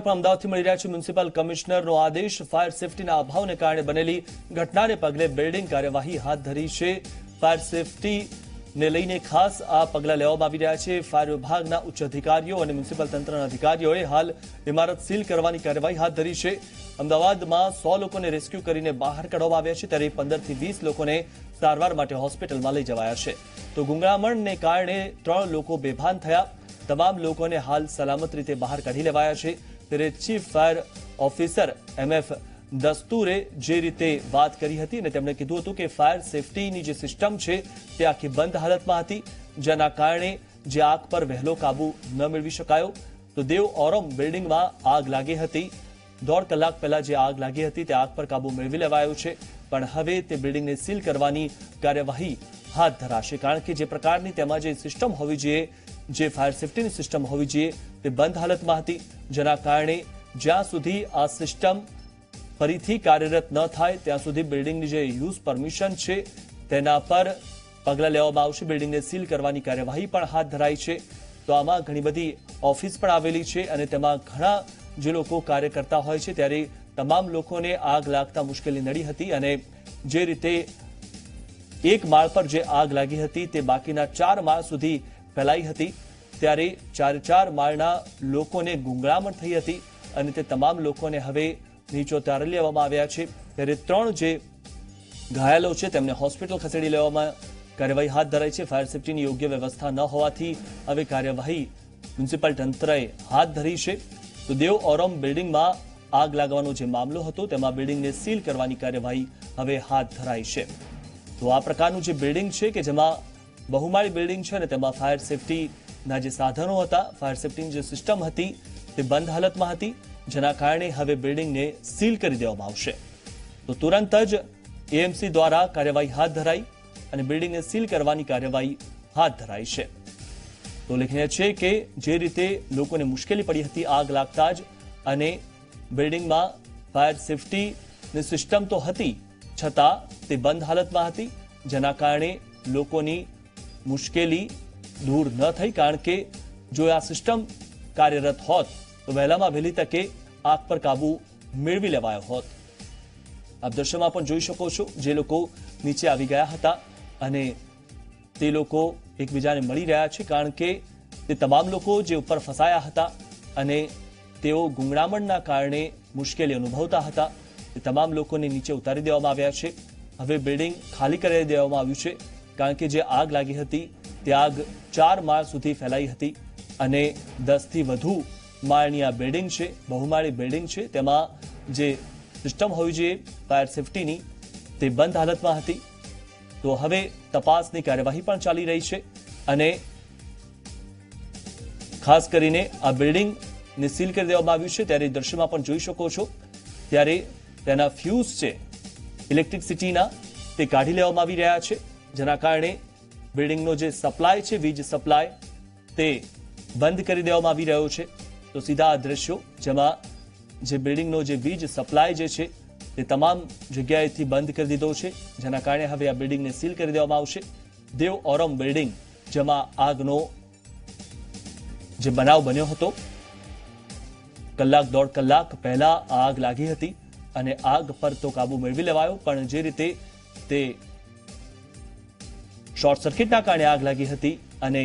અમદાવાદથી મળી રહ્યા છે મ્યુનિસિપલ કમિશનરનો આદેશ. ફાયર સેફટીના અભાવને કારણે બનેલી ઘટનાને પગલે બિલ્ડિંગ કાર્યવાહી હાથ ધરી છે. ફાયર સેફટીને લઈને ખાસ આ પગલાં લેવામાં આવી રહ્યા છે. ફાયર વિભાગના ઉચ્ચ અધિકારીઓ અને મ્યુનિસિપલ તંત્રના અધિકારીઓએ હાલ ઇમારત સીલ કરવાની કાર્યવાહી હાથ ધરી છે. અમદાવાદમાં સો લોકોને રેસ્ક્યુ કરીને બહાર કાઢવામાં આવ્યા છે. ત્યારે પંદરથી વીસ લોકોને સારવાર માટે હોસ્પિટલમાં લઈ જવાયા છે. તો ગુંગળામણને કારણે ત્રણ લોકો બેભાન થયા. તમામ લોકોને હાલ સલામત રીતે બહાર કાઢી લેવાયા છે. ત્યારે ચીફ ફાયર ઓફિસર એમએફ દસ્તુરે જે રીતે વાત કરી હતી અને તેમણે કીધું હતું કે ફાયર સેફટીની જે સિસ્ટમ છે તે આખી બંધ હાલતમાં હતી, જેના કારણે જે આગ પર વહેલો કાબુ ન મેળવી શકાયો. તો દેવ ઓરમ બિલ્ડિંગમાં આગ લાગી હતી. દોઢ કલાક પહેલા જે આગ લાગી હતી તે આગ પર કાબુ મેળવી લેવાયો છે, પણ હવે તે બિલ્ડિંગને સીલ કરવાની કાર્યવાહી હાથ ધરાશે. કારણ કે જે પ્રકારની તેમાં જે સિસ્ટમ હોવી જોઈએ જે ફાયર સેફટીની સિસ્ટમ હોવી જોઈએ તે બંધ હાલતમાં હતી જેના કારણે જ્યાં સુધી આ સિસ્ટમ ફરીથી કાર્યરત ન થાય, ત્યાં સુધી બિલ્ડિંગની જે યુઝ પરમિશન છે, તેના પર પગલાં લેવામાં આવશે. બિલ્ડિંગને સીલ કરવાની કાર્યવાહી પણ હાથ ધરાઈ છે. તો આમાં ઘણી બધી ઓફિસ પણ આવેલી છે અને તેમાં ઘણા જે લોકો કાર્ય કરતા હોય છે, ત્યારે તમામ લોકોને આગ લાગતા મુશ્કેલી નડી હતી અને જે રીતે એક માળ પર જે આગ લાગી હતી, તે બાકીના ચાર માળ સુધી ફેલાઈ હતી. ત્યારે ચાર ચાર માળના લોકોને ગુંગળામણ થઈ હતી અને તે તમામ લોકોને હવે નીચો તારી લેવામાં આવ્યા છે. ત્યારે ત્રણ જે ઘાયલો છે તેમને હોસ્પિટલ ખસેડી લેવામાં કાર્યવાહી હાથ ધરાઈ છે. ફાયર સેફટીની યોગ્ય વ્યવસ્થા ન હોવાથી હવે કાર્યવાહી મ્યુનિસિપલ તંત્રએ હાથ ધરી છે. તો દેવ ઓરમ બિલ્ડિંગમાં આગ લાગવાનો જે મામલો હતો તેમાં બિલ્ડિંગને સીલ કરવાની કાર્યવાહી હવે હાથ ધરાઈ છે. તો આ પ્રકારનું જે બિલ્ડિંગ છે કે જેમાં બહુમાળી બિલ્ડિંગ છે અને તેમાં ફાયર સેફટીના જે સાધનો હતા ફાયર સેફટીની જે સિસ્ટમ હતી, તે બંધ હાલતમાં હતી. જેના કારણે હવે બિલ્ડિંગને સીલ કરી દેવામાં આવશે. તો તુરંત જ એએમસી દ્વારા કાર્યવાહી હાથ ધરાઈ અને બિલ્ડિંગને સીલ કરવાની કાર્યવાહી હાથ ધરાઈ છે. તો ઉલ્લેખનીય છે કે, જે રીતે લોકોને મુશ્કેલી પડી હતી, આગ લાગતા જ અને બિલ્ડિંગમાં ફાયર સેફટીની સિસ્ટમ તો હતી, છતાં તે બંધ હાલતમાં હતી. જેના કારણે લોકોની મુશ્કેલી દૂર ન થઈ કારણ કે જો આ સિસ્ટમ કાર્યરત હોત, તો વહેલામાં વહેલી તકે આગ પર કાબુ મેળવી લેવાયો હોત. આપ દ્રશ્યમાં પણ જોઈ શકો છો, જે લોકો નીચે આવી ગયા હતા અને તે લોકો એકબીજાને મળી રહ્યા છે કારણ કે તે તમામ લોકો જે ઉપર ફસાયા હતા અને તેઓ ગુંગળામણના કારણે મુશ્કેલી અનુભવતા હતા. તે તમામ લોકોને નીચે ઉતારી દેવામાં આવ્યા છે. હવે બિલ્ડિંગ ખાલી કરી દેવામાં આવ્યું છે. કારણ કે જે આગ લાગી હતી તે આગ ચાર માળ સુધી ફેલાઈ હતી અને દસથી વધુ માળની આ બિલ્ડિંગ છે, બહુમાળી બિલ્ડિંગ છે, તેમાં જે સિસ્ટમ હોવી જોઈએ ફાયર સેફટીની તે બંધ હાલતમાં હતી. તો હવે તપાસની કાર્યવાહી પણ ચાલી રહી છે અને ખાસ કરીને આ બિલ્ડિંગને સીલ કરી દેવામાં આવ્યું છે, ત્યારે દ્રશ્યમાં પણ જોઈ શકો છો. ત્યારે તેના ફ્યુઝ છે ઇલેક્ટ્રિસિટીના તે કાઢી લેવામાં આવી રહ્યા છે. જેના કારણે બિલ્ડિંગનો જે સપ્લાય છે, વીજ સપ્લાય તે બંધ કરી દેવામાં આવી રહ્યો છે. તો સીધા આ દ્રશ્યો, જેમાં જે બિલ્ડિંગનો જે વીજ સપ્લાય જે છે, તે તમામ જગ્યાએથી બંધ કરી દીધો છે. જેના કારણે હવે આ બિલ્ડિંગને સીલ કરી દેવામાં આવશે. દેવ ઓરમ બિલ્ડિંગ જેમાં આગનો જે બનાવ બન્યો હતો. કલાક દોઢ કલાક પહેલા આગ લાગી હતી અને આગ પર તો કાબુ મેળવી લેવાયો, પણ જે રીતે તે શોર્ટ સર્કિટના કારણે આગ લાગી હતી અને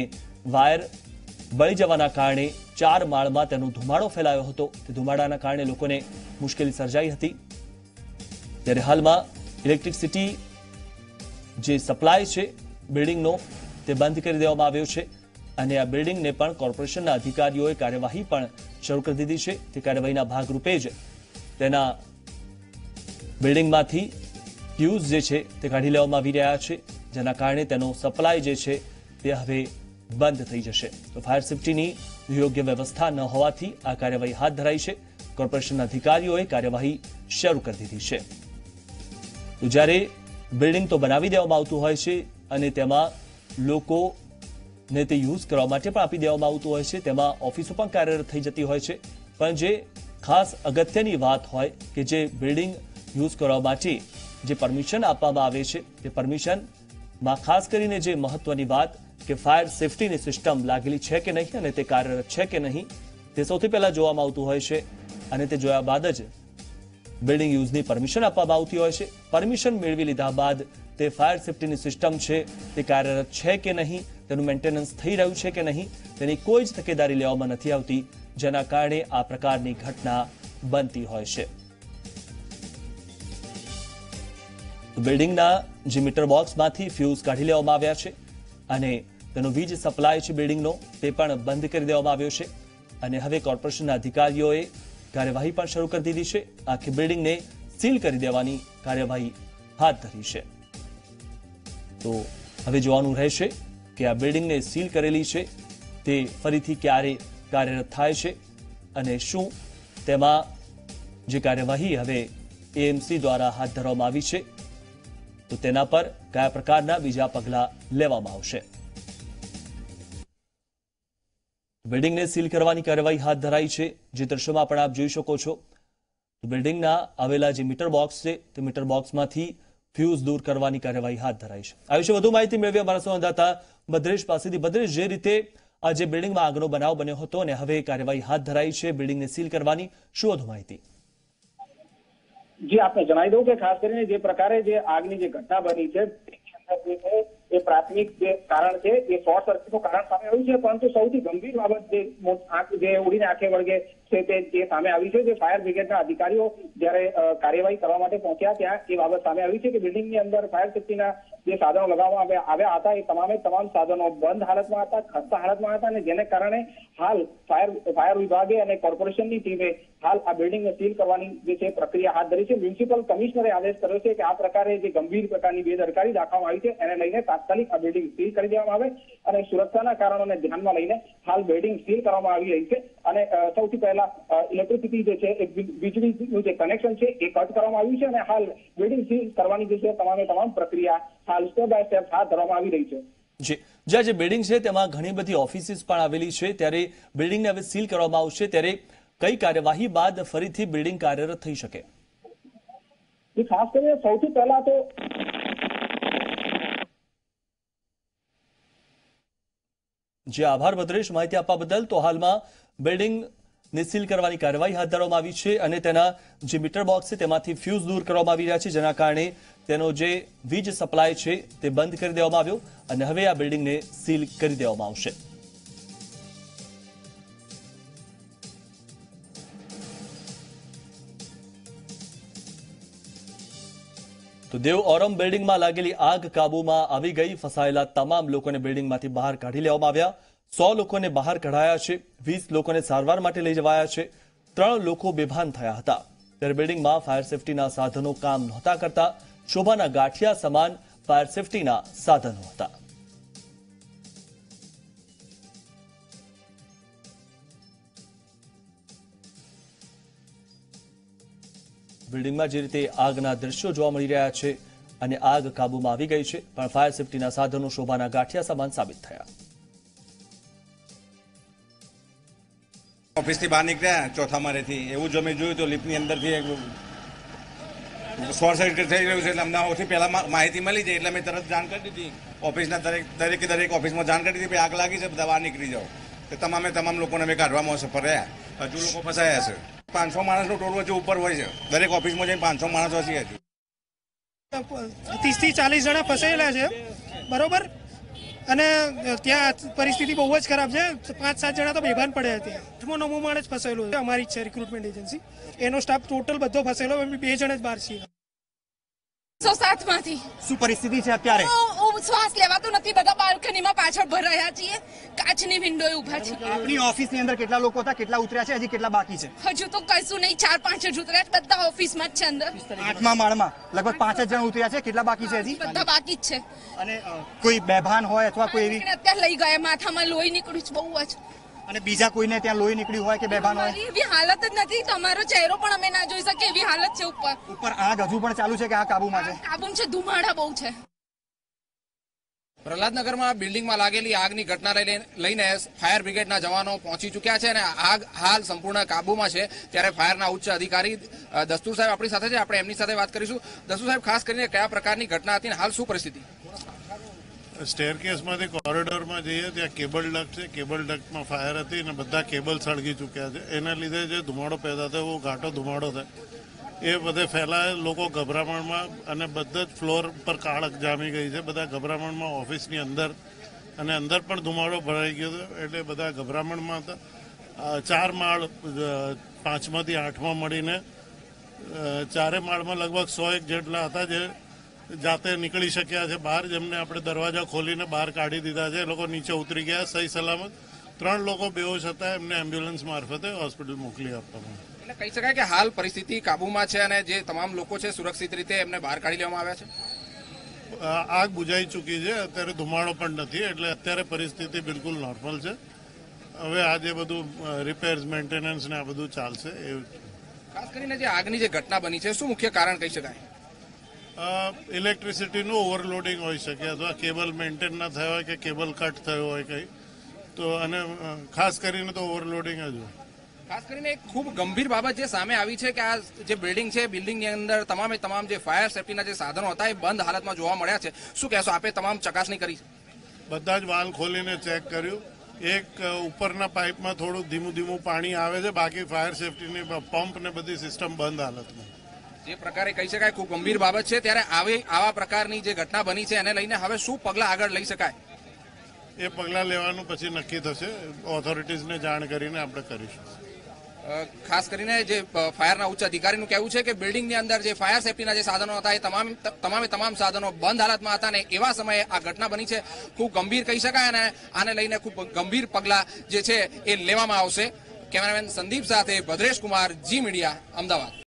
વાયર બળી જવાના કારણે ચાર માળમાં તેનો ધુમાડો ફેલાયો હતો. તે ધુમાડાના કારણે લોકોને મુશ્કેલી સર્જાઈ હતી. ત્યારે હાલમાં ઇલેક્ટ્રિસિટી જે સપ્લાય છે બિલ્ડિંગનો તે બંધ કરી દેવામાં આવ્યો છે અને આ બિલ્ડિંગને પણ કોર્પોરેશનના અધિકારીઓએ કાર્યવાહી પણ શરૂ કરી દીધી છે. તે કાર્યવાહીના ભાગરૂપે જ તેના બિલ્ડિંગમાંથી ફ્યુઝ જે છે તે કાઢી લેવામાં આવી રહ્યા છે. જેના કારણે તેનો સપ્લાય જે છે તે હવે બંધ થઈ જશે. તો ફાયર સેફટીની યોગ્ય વ્યવસ્થા ન હોવાથી આ કાર્યવાહી હાથ ધરાઈ છે. કોર્પોરેશનના અધિકારીઓએ કાર્યવાહી શરૂ કરી દીધી છે. તો જ્યારે બિલ્ડિંગ તો બનાવી દેવામાં આવતું હોય છે અને તેમાં લોકોને તે યુઝ કરવા માટે પણ આપી દેવામાં આવતું હોય છે, તેમાં ઓફિસો પણ કાર્યરત થઈ જતી હોય છે. પણ જે ખાસ અગત્યની વાત હોય કે જે બિલ્ડિંગ યુઝ કરવા માટે જે પરમિશન આપવામાં આવે છે, તે પરમિશનમાં ખાસ કરીને જે મહત્વની વાત કે ફાયર સેફટીની સિસ્ટમ લાગેલી છે કે નહીં અને તે કાર્યરત છે કે નહીં, તે સૌથી પહેલા જોવામાં આવતું હોય છે અને તે જોયા બાદ જ બિલ્ડિંગ યુઝની પરમિશન આપવામાં આવતી હોય છે. પરમિશન મેળવી લીધા બાદ તે ફાયર સેફટીની સિસ્ટમ છે, તે કાર્યરત છે કે નહીં, તેનું મેન્ટેનન્સ થઈ રહ્યું છે કે નહીં, તેની કોઈ જ તકેદારી લેવામાં નથી આવતી, જેના કારણે આ પ્રકારની ઘટના બનતી હોય છે. બિલ્ડિંગના જે મીટર બોક્સમાંથી ફ્યુઝ કાઢી લેવામાં આવ્યા છે અને તેનો વીજ સપ્લાય છે બિલ્ડિંગનો, તે પણ બંધ કરી દેવામાં આવ્યો છે. અને હવે કોર્પોરેશનના અધિકારીઓએ કાર્યવાહી પણ શરૂ કરી દીધી છે. આખી બિલ્ડિંગને સીલ કરી દેવાની કાર્યવાહી હાથ ધરી છે. તો હવે જોવાનું રહેશે કે આ બિલ્ડિંગને સીલ કરેલી છે, તે ફરીથી ક્યારે કાર્યરત થાય છે અને શું તેમાં જે કાર્યવાહી હવે એએમસી દ્વારા હાથ ધરવામાં આવી છે તો તેના પર કયા પ્રકારના બીજા પગલા લેવામાં આવશે? બિલ્ડિંગને સીલ કરવાની કાર્યવાહી હાથ ધરાઈ છે, જે દ્રશ્યમાં પણ આપ જોઈ શકો છો. બિલ્ડિંગના આવેલા જે મીટર બોક્સ છે, તે મીટર બોક્સમાંથી ફ્યુઝ દૂર કરવાની કાર્યવાહી હાથ ધરાઈ છે. આ વિશે વધુ માહિતી મેળવી અમારા સંવાદદાતા ભદ્રેશ પાસેથી. ભદ્રેશ, જે રીતે આ જે બિલ્ડિંગમાં આગનો બનાવ બન્યો હતો અને હવે કાર્યવાહી હાથ ધરાઈ છે, બિલ્ડિંગને સીલ કરવાની શું વધુ માહિતી? જી આપને જણાવી દઉં કે ખાસ કરીને જે પ્રકારે જે આગની જે ઘટના બની છે એ પ્રાથમિક જે કારણ છે, એ શોર્ટ સર્કિટનું કારણ સામે આવ્યું છે, પરંતુ સૌથી ગંભીર બાબત જે આંખ જે ઉડીને આંખે વળગે છે તે જે સામે આવી છે, જે ફાયર બ્રિગેડના અધિકારીઓ જ્યારે કાર્યવાહી કરવા માટે પહોંચ્યા ત્યાં, એ બાબત સામે આવી છે કે બિલ્ડિંગની અંદર ફાયર સેફ્ટીના જે સાધનો લગાવવામાં આવ્યા હતા, એ તમામે તમામ સાધનો બંધ હાલતમાં હતા, ખસ્તા હાલતમાં હતા અને જેને કારણે હાલ ફાયર ફાયર વિભાગે અને કોર્પોરેશનની ટીમે હાલ આ બિલ્ડિંગને સીલ કરવાની જે છે પ્રક્રિયા હાથ ધરી છે. મ્યુનિસિપલ કમિશનરે આદેશ કર્યો છે કે આ પ્રકારે જે ગંભીર પ્રકારની બેદરકારી દાખવવામાં આવી છે, એને લઈને તાત્કાલિક આ બિલ્ડિંગ સીલ કરી દેવામાં આવે અને સુરક્ષાના કારણોને ધ્યાનમાં લઈને હાલ બિલ્ડિંગ સીલ કરવામાં આવી રહી છે અને સૌથી પહેલા ઇલેક્ટ્રિસિટી જે છે એ વીજળીનું જે કનેક્શન છે એ કટ કરવામાં આવ્યું છે અને હાલ બિલ્ડિંગ સીલ કરવાની જે છે તમામે તમામ પ્રક્રિયા હાલ સ્ટેપ બાય સ્ટેપ હાથ ધરવામાં આવી રહી છે. જી. જે જે બિલ્ડિંગ છે તેમાં ઘણી બધી ઓફિસીસ પણ આવેલી છે. ત્યારે બિલ્ડિંગને હવે સીલ કરવામાં આવશે. ત્યારે કઈ કાર્યવાહી બાદ ફરીથી બિલ્ડિંગ કાર્યરત થઈ શકે? ખાસ કરીને સૌથી પહેલા તો જે આભાર ભદ્રેશ. માહિતી આપવા બદલ તો હાલમાં બિલ્ડિંગ ને સીલ કરવાની કાર્યવાહી હાથ ધરવામાં આવી છે અને તેના જે મીટર બોક્સ છે તેમાંથી ફ્યુઝ દૂર કરવામાં આવી રહ્યા છે, જેના કારણે તેનો જે વીજ સપ્લાય છે તે બંધ કરી દેવામાં આવ્યો અને હવે આ બિલ્ડિંગને સીલ કરી દેવામાં આવશે. તો દેવ ઓરમ બિલ્ડિંગમાં લાગેલી આગ કાબૂમાં આવી ગઈ, ફસાયેલા તમામ લોકોને બિલ્ડિંગમાંથી બહાર કાઢી લેવામાં આવ્યા. સો લોકોને બહાર કઢાયા છે, વીસ લોકોને સારવાર માટે લઈ જવાયા છે, ત્રણ લોકો બેભાન થયા હતા. ત્યારે બિલ્ડિંગમાં ફાયર સેફટીના સાધનો કામ નહોતા કરતા, શોભાના ગાંઠિયા સમાન ફાયર સેફટીના સાધનો હતા. બિલ્ડિંગમાં જે રીતે આગના દ્રશ્યો જોવા મળી રહ્યા છે, અને આગ કાબૂમાં આવી ગઈ છે, પણ ફાયર સેફટીના સાધનો શોભાના ગાંઠિયા સમાન સાબિત થયા. ઓફિસથી બહાર નીકળ્યા, ચોથા માળેથી. એવું જો મેં જોયું તો લિફ્ટની અંદરથી એક શોર્ટ સર્કિટ થઈ રહ્યું છે એટલે અમને સૌથી પહેલાં માહિતી મળી જાય એટલે મેં તરત જાણ કરી દીધી. ઓફિસના દરેક દરેકે દરેક ઓફિસમાં જાણ કરી દીધી આગ લાગી છે, બધા બહાર નીકળી જાઓ. તો તમામે તમામ લોકોને અમે કાઢવામાં સફર રહ્યા. હજુ લોકો ફસાયા છે. પાંચસો માણસનું ટોળ વચ્ચે ઉપર હોય છે. દરેક ઓફિસમાં જઈને પાંચસો માણસો છીએ હજુ ત્રીસથી ચાલીસ જણા ફસાયેલા છે. બરોબર? અને ત્યાં પરિસ્થિતિ બહુ જ ખરાબ છે. પાંચ સાત જણા તો બેભાન પડ્યા ત્યાં. આઠમો નવમો માણસ ફસાયેલો છે. અમારી જ છે રિક્રુટમેન્ટ એજન્સી એનો સ્ટાફ ટોટલ બધો ફસાયેલો. અમે બે જણ જ બહાર છીએ. સો સાતમાંથી. શું પરિસ્થિતિ છે અત્યારે? ઓ શ્વાસ લેવાતો નથી બધા બાલ્કનીમાં પાછળ ભરાયા છીએ. કાચની વિન્ડોએ ઊભા છે આપણી ઓફિસની અંદર કેટલા લોકો હતા કેટલા ઉતર્યા છે હજી કેટલા બાકી છે? હજુ તો કશું નહીં ચાર પાંચ જ ઉતર્યા બધા ઓફિસમાં જ છે અંદર. આઠમા માળમાં લગભગ પાંચ જ જણ ઉતર્યા છે કેટલા બાકી છે હજી? બધા બાકી જ છે. અને કોઈ બેભાન હોય અથવા કોઈ એવી અત્યારે લઈ ગયા માથામાં લોહી નીકળ્યું છે બહુ જ. અને બીજા કોઈને ત્યાં લોહી નીકળ્યું હોય કે બેભાન હોય? એવી હાલત જ નથી તમારો ચહેરો પણ અમે ના જોઈ શકીએ એવી હાલત છે ઉપર. ઉપર આગ હજુ પણ ચાલુ છે કે આ કાબુમાં છે? કાબુમાં છે ધુમાડા બહુ છે. પ્રહલાદનગરમાં બિલ્ડિંગમાં લાગેલી આગની ઘટના લઈને ફાયર બ્રિગેડના જવાનો પહોંચી ચૂક્યા છે અને આગ હાલ સંપૂર્ણ કાબુમાં છે. ત્યારે ફાયરના ઉચ્ચ અધિકારી દસ્તુર સાહેબ આપણી સાથે છે. આપણે એમની સાથે વાત કરીશું. દસ્તુર સાહેબ, ખાસ કરીને કયા પ્રકારની ઘટના હતી હાલ શું પરિસ્થિતિ? સ્ટેરકેસમાંથી કોરિડોરમાં જઈએ ત્યાં કેબલ ડક છે. કેબલ ડક્ટમાં ફાયર હતી અને બધા કેબલ સળગી ચૂક્યા છે. એના લીધે જે ધુમાડો પેદા થયો, ઘાટો ધુમાડો થાય. એ બધે ફેલાય લોકો ગભરામણમાં અને બધા જ ફ્લોર પર કાળક જામી ગઈ છે. બધા ગભરામણમાં ઓફિસની અંદર અને અંદર પણ ધુમાડો ભરાઈ ગયો હતો એટલે બધા ગભરામણમાં હતા. ચાર માળ પાંચમાંથી આઠમાં મળીને ચારે માળમાં લગભગ સો એક જેટલા હતા જે જાતે નીકળી શક્યા છે. બહાર જેમને આપણે દરવાજા ખોલીને બહાર કાઢી દીધા છે. એ લોકો નીચે ઉતરી ગયા, સહી સલામત. ત્રણ લોકો બેહોશ હતા. એમને એમ્બ્યુલન્સ મારફતે હોસ્પિટલ મોકલી આપવામાં. એટલે કહી શકાય કે હાલ પરિસ્થિતિ કાબુમાં છે અને જે તમામ લોકો છે સુરક્ષિત રીતે એમને બહાર કાઢી લેવામાં આવ્યા છે? આગ બુજાઈ ચૂકી છે. અત્યારે ધુમાડો પણ નથી એટલે અત્યારે પરિસ્થિતિ બિલકુલ નોર્મલ છે. હવે આ જે બધું રિપેર્સ મેન્ટેનન્સ ને આ બધું ચાલશે એવું ખાસ કરીને જે આગની જે ઘટના બની છે શું મુખ્ય કારણ કહી શકાય? ઇલેક્ટ્રિસિટીનું ઓવરલોડિંગ હોઈ શકે અથવા કેબલ મેન્ટેન ના થયો હોય કે કેબલ કટ થયો હોય કંઈ. તો અને ખાસ કરીને તો ઓવરલોડિંગ જ હોય. ખાસ કરીને એક ખૂબ ગંભીર બાબત જે સામે આવી છે કે આ જે બિલ્ડિંગ છે બિલ્ડિંગની અંદર તમામે તમામ જે ફાયર સેફટીના જે સાધનો હતા એ બંધ હાલતમાં જોવા મળ્યા છે. શું કહેશો? આપે તમામ ચકાસણી કરી બધા જ વાલ ખોલીને ચેક કર્યું. એક ઉપરના પાઇપમાં થોડું ધીમું ધીમું પાણી આવે છે બાકી ફાયર સેફટીની પંપ ને બધી સિસ્ટમ બંધ હાલતમાં. જે પ્રકારે કહી શકાય ખૂબ ગંભીર બાબત છે. ત્યારે આવી આવા પ્રકારની જે ઘટના બની છે એને લઈને હવે શું પગલા આગળ લઈ શકાય? એ પગલાં લેવાનું પછી નક્કી થશે. ઓથોરિટીઝને જાણ કરીને આપણે કરીશું. ખાસ કરીને જે ફાયરના ઉચ્ચ અધિકારીનું કહેવું છે કે બિલ્ડિંગની અંદર જે ફાયર સેફટીના જે સાધનો હતા એ તમામ, તમામે તમામ સાધનો બંધ હાલતમાં હતા અને એવા સમયે આ ઘટના બની છે. ખૂબ ગંભીર કહી શકાય અને આને લઈને ખૂબ ગંભીર પગલાં જે છે એ લેવામાં આવશે. કેમેરામેન સંદીપ સાથે ભદ્રેશ કુમાર, જી મીડિયા, અમદાવાદ.